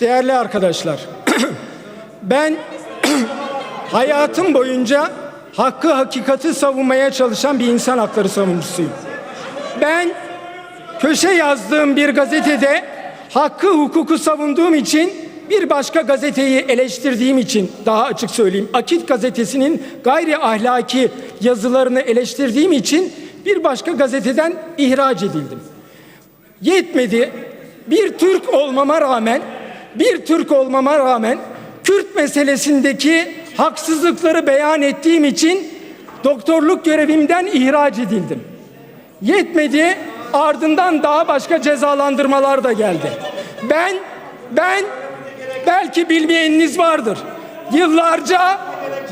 Değerli arkadaşlar, ben hayatım boyunca hakkı hakikati savunmaya çalışan bir insan hakları savunucusuyum. Ben köşe yazdığım bir gazetede hakkı hukuku savunduğum için bir başka gazeteyi eleştirdiğim için daha açık söyleyeyim. Akit gazetesinin gayri ahlaki yazılarını eleştirdiğim için bir başka gazeteden ihraç edildim. Yetmedi. Bir Türk olmama rağmen, bir Türk olmama rağmen Kürt meselesindeki haksızlıkları beyan ettiğim için doktorluk görevimden ihraç edildim. Yetmedi. Ardından daha başka cezalandırmalar da geldi. Ben ben belki bilmeyeniniz vardır. Yıllarca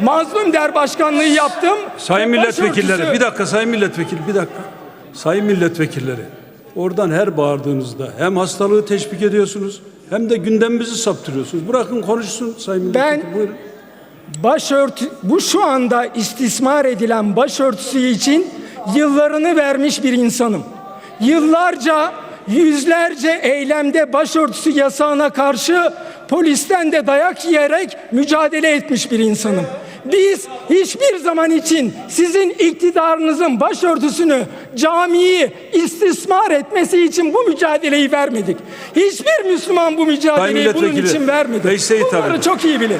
mazlum der başkanlığı yaptım. Sayın Ve milletvekilleri bir dakika sayın milletvekili bir dakika. Sayın milletvekilleri oradan her bağırdığınızda hem hastalığı teşvik ediyorsunuz hem de gündemimizi saptırıyorsunuz. Bırakın konuşsun sayın milletvekili. Ben- Buyurun. Başörtü bu şu anda istismar edilen başörtüsü için yıllarını vermiş bir insanım. Yıllarca yüzlerce eylemde başörtüsü yasağına karşı polisten de dayak yiyerek mücadele etmiş bir insanım. Biz hiçbir zaman için sizin iktidarınızın başörtüsünü, camiyi istismar etmesi için bu mücadeleyi vermedik. Hiçbir Müslüman bu mücadeleyi bunun için vermedi. Bunları çok iyi bilin.